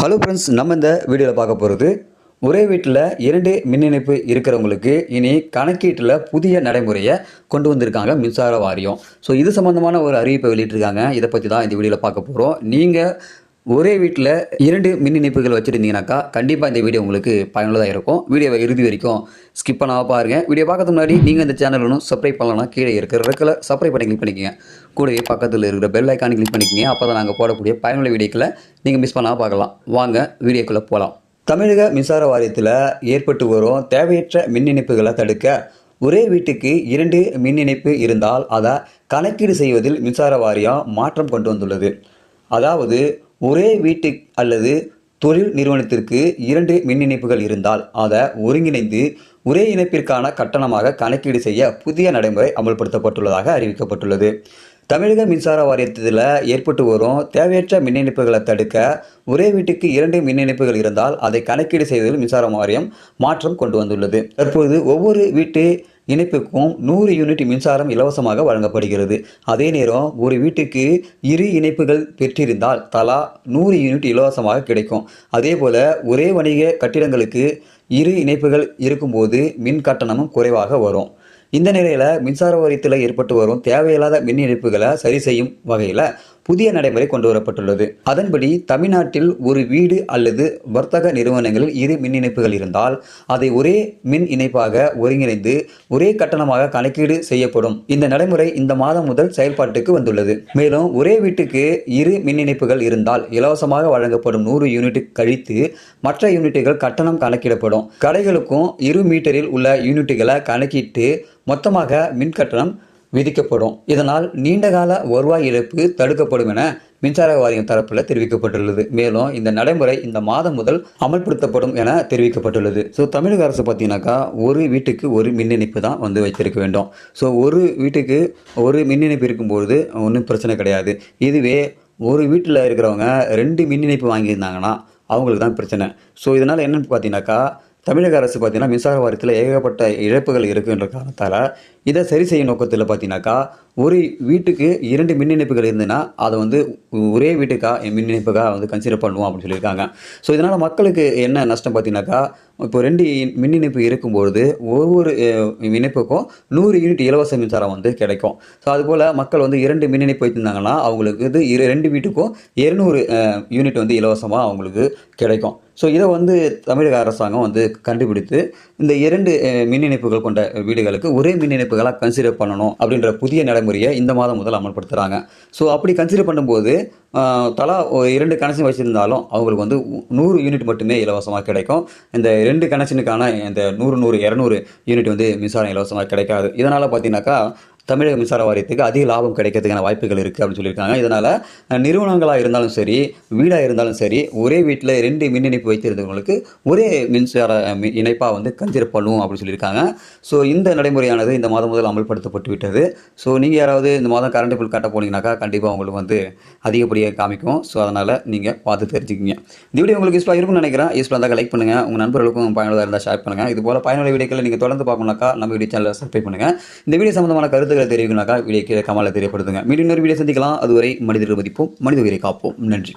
Hello friends நம்ம இந்த வீடியோவில் பார்க்க போகிறது ஒரே வீட்டில் இரண்டு மின் இணைப்பு இருக்கிறவங்களுக்கு இனி கணக்கீட்டில் புதிய நடைமுறையை கொண்டு வந்திருக்காங்க மின்சார வாரியம். ஸோ இது சம்மந்தமான ஒரு அறிவிப்பை வெளியிட்டிருக்காங்க. இதை பற்றி தான் இந்த வீடியோவில் பார்க்க போகிறோம் நீங்கள் ஒரே வீட்டில் இரண்டு மின் இணைப்புகள் வச்சுருந்தீங்கனாக்கா கண்டிப்பாக இந்த வீடியோ உங்களுக்கு பயனுள்ளதாக இருக்கும். வீடியோவை இறுதி வரைக்கும் ஸ்கிப் பண்ணாமல் பாருங்கள் வீடியோ பார்க்கறதுக்கு முன்னாடி நீங்கள் இந்த சேனல் ஒன்றும் சப்ஸ்கிரைப் பண்ணலன்னா கீழே இருக்கிற ரெக்கில் சப்ஸ்கிரைப் பண்ணி கிளிக் பண்ணிக்கங்க. கூடவே பக்கத்தில் இருக்கிற பெல் ஐக்கானி கிளிக் பண்ணிக்கங்க. அப்போ தான் நாங்கள் போடக்கூடிய பயனுள்ள வீடியோக்களை நீங்கள் மிஸ் பண்ணாமல் பார்க்கலாம். வாங்க வீடியோக்குள்ளே போகலாம் தமிழக மின்சார வாரியத்தில் ஏற்பட்டு வரும் தேவையற்ற மின் இணைப்புகளை தடுக்க ஒரே வீட்டுக்கு இரண்டு மின் இணைப்பு இருந்தால் அதை கணக்கீடு செய்வதில் மின்சார வாரியம் மாற்றம் கொண்டு வந்துள்ளது. அதாவது ஒரே வீட்டு அல்லது தொழில் நிறுவனத்திற்கு இரண்டு மின் இணைப்புகள் இருந்தால் அதை ஒருங்கிணைந்து ஒரே இணைப்பிற்கான கட்டணமாக கணக்கீடு செய்ய புதிய நடைமுறை அமல்படுத்தப்பட்டுள்ளதாக அறிவிக்கப்பட்டுள்ளது. தமிழக மின்சார வாரியத்தில் ஏற்பட்டு வரும் தேவையற்ற மின் இணைப்புகளை தடுக்க ஒரே வீட்டுக்கு இரண்டு மின் இணைப்புகள் இருந்தால் அதை கணக்கீடு செய்வதில் மின்சார வாரியம் மாற்றம் கொண்டு வந்துள்ளது. தற்போது ஒவ்வொரு வீட்டு இணைப்புக்கும் நூறு யூனிட் மின்சாரம் இலவசமாக வழங்கப்படுகிறது. அதே நேரம் ஒரு வீட்டுக்கு இரு இணைப்புகள் பெற்றிருந்தால் தலா நூறு யூனிட் இலவசமாக கிடைக்கும். அதே போல் ஒரே வணிக கட்டிடங்களுக்கு இரு இணைப்புகள் இருக்கும்போது மின் கட்டணமும் குறைவாக வரும். இந்த நிலையில் மின்சார வாரியத்தில் ஏற்பட்டு வரும் தேவையில்லாத மின் இணைப்புகளை சரி செய்யும் வகையில் புதிய நடைமுறை கொண்டு வரப்பட்டுள்ளது அதன்படி தமிழ்நாட்டில் ஒரு வீடு அல்லது வர்த்தக நிறுவனங்களில் இரு மின் இணைப்புகள் இருந்தால் அதை ஒரே மின் இணைப்பாக ஒருங்கிணைந்து ஒரே கட்டணமாக கணக்கீடு செய்யப்படும். இந்த நடைமுறை இந்த மாதம் முதல் செயல்பாட்டுக்கு வந்துள்ளது. மேலும் ஒரே வீட்டுக்கு இரு மின் இணைப்புகள் இருந்தால் இலவசமாக வழங்கப்படும் நூறு யூனிட் கழித்து மற்ற யூனிட்டுகள் கட்டணம் கணக்கிடப்படும். கடைகளுக்கும் இரு மீட்டரில் உள்ள யூனிட்டுகளை கணக்கிட்டு மொத்தமாக மின் கட்டணம் விதிக்கப்படும். இதனால் நீண்டகால வருவாய் இழப்பு தடுக்கப்படும் என மின்சார வாரியம் தரப்பில் தெரிவிக்கப்பட்டுள்ளது. மேலும் இந்த நடைமுறை இந்த மாதம் முதல் அமல்படுத்தப்படும் என தெரிவிக்கப்பட்டுள்ளது. ஸோ தமிழக அரசு பார்த்தீங்கன்னாக்கா ஒரு வீட்டுக்கு ஒரு மின் இணைப்பு தான் வந்து வைத்திருக்க வேண்டும். ஸோ ஒரு வீட்டுக்கு ஒரு மின் இணைப்பு இருக்கும்போது ஒன்றும் பிரச்சனை கிடையாது. இதுவே ஒரு வீட்டில் இருக்கிறவங்க ரெண்டு மின் இணைப்பு வாங்கியிருந்தாங்கன்னா அவங்களுக்கு தான் பிரச்சனை. ஸோ இதனால் என்னென்னு பார்த்தீங்கன்னாக்கா தமிழக அரசு பார்த்திங்கன்னா மின்சார வாரியத்தில் ஏகப்பட்ட இழப்புகள் இருக்குன்ற காரணத்தால் இதை சரி செய்யும் நோக்கத்தில் பார்த்தீங்கன்னாக்கா ஒரு வீட்டுக்கு இரண்டு மின் இணைப்புகள் இருந்ததுன்னா அதை வந்து ஒரே வீட்டுக்காக மின் இணைப்புக்காக வந்து கன்சிடர் பண்ணுவோம் அப்படின்னு சொல்லியிருக்காங்க. ஸோ இதனால் மக்களுக்கு என்ன நஷ்டம் பார்த்தீங்கன்னாக்கா இப்போ ரெண்டு மின் இணைப்பு இருக்கும்பொழுது ஒவ்வொரு இணைப்புக்கும் நூறு யூனிட் இலவச மின்சாரம் வந்து கிடைக்கும். ஸோ அதுபோல் மக்கள் வந்து இரண்டு மின் இணைப்பு வைத்திருந்தாங்கன்னா அவங்களுக்கு இது இரு ரெண்டு வீட்டுக்கும் இருநூறு யூனிட் வந்து இலவசமாக அவங்களுக்கு கிடைக்கும். ஸோ இதை வந்து தமிழக அரசாங்கம் வந்து கண்டுபிடித்து இந்த இரண்டு மின் இணைப்புகள் கொண்ட வீடுகளுக்கு ஒரே மின் இணைப்பு இணைப்புகளாக கன்சிடர் பண்ணணும் அப்படின்ற புதிய நடைமுறையை இந்த மாதம் முதல் அமல்படுத்துகிறாங்க ஸோ அப்படி கன்சிடர் பண்ணும்போது தலா இரண்டு கனெக்ஷன் வச்சுருந்தாலும் அவங்களுக்கு வந்து நூறு யூனிட் மட்டுமே இலவசமாக கிடைக்கும். இந்த ரெண்டு கனெக்ஷனுக்கான இந்த நூறு நூறு இரநூறு யூனிட் வந்து மின்சாரம் இலவசமாக கிடைக்காது. இதனால் பார்த்தீங்கன்னாக்கா தமிழக மின்சார வாரியத்துக்கு அதிக லாபம் கிடைக்கிறதுக்கான வாய்ப்புகள் இருக்குது அப்படின்னு சொல்லியிருக்காங்க. இதனால் நிறுவனங்களாக இருந்தாலும் சரி வீடாக இருந்தாலும் சரி ஒரே வீட்டில் ரெண்டு மின் இணைப்பு வைத்திருந்தவங்களுக்கு ஒரே மின்சார மி- இணைப்பாக வந்து கன்சிடர் பண்ணுவோம் அப்படின்னு சொல்லியிருக்காங்க. ஸோ இந்த நடைமுறையானது இந்த மாதம் முதல் அமல்படுத்தப்பட்டு விட்டது. ஸோ நீங்கள் யாராவது இந்த மாதம் கரண்ட் பில் கட்ட போனீங்கன்னாக்கா கண்டிப்பாக உங்களுக்கு வந்து அதிகப்படியாக காமிக்கும். ஸோ அதனால் நீங்கள் பார்த்து தெரிஞ்சுக்கிங்க. இந்த வீடியோ உங்களுக்கு யூஸ்ஃபுல்லாக இருக்கும்னு நினைக்கிறேன். யூஸ்ஃபுல்லாக இருந்தால் லைக் பண்ணுங்கள் உங்கள் நண்பர்களுக்கும் பயனுள்ளதாக இருந்தால் ஷேர் பண்ணுங்கள் இது போல் பயனுள்ள வீடியோக்களை நீங்கள் தொடர்ந்து பார்க்கணும்னாக்கா நம்ம வீடியோ சேனலை சப்ஸ்கிரைப் பண்ணுங்கள் இந்த வீடியோ சம்பந்தமான கருத்துக்களை தெரிவிக்கணும்னாக்கா வீடியோ கீழே கமலை தெரியப்படுத்துங்க. மீண்டும் இன்னொரு வீடியோ சந்திக்கலாம். அதுவரை மனிதர்கள் மதிப்போம் மனித உயிரை காப்போம். நன்றி.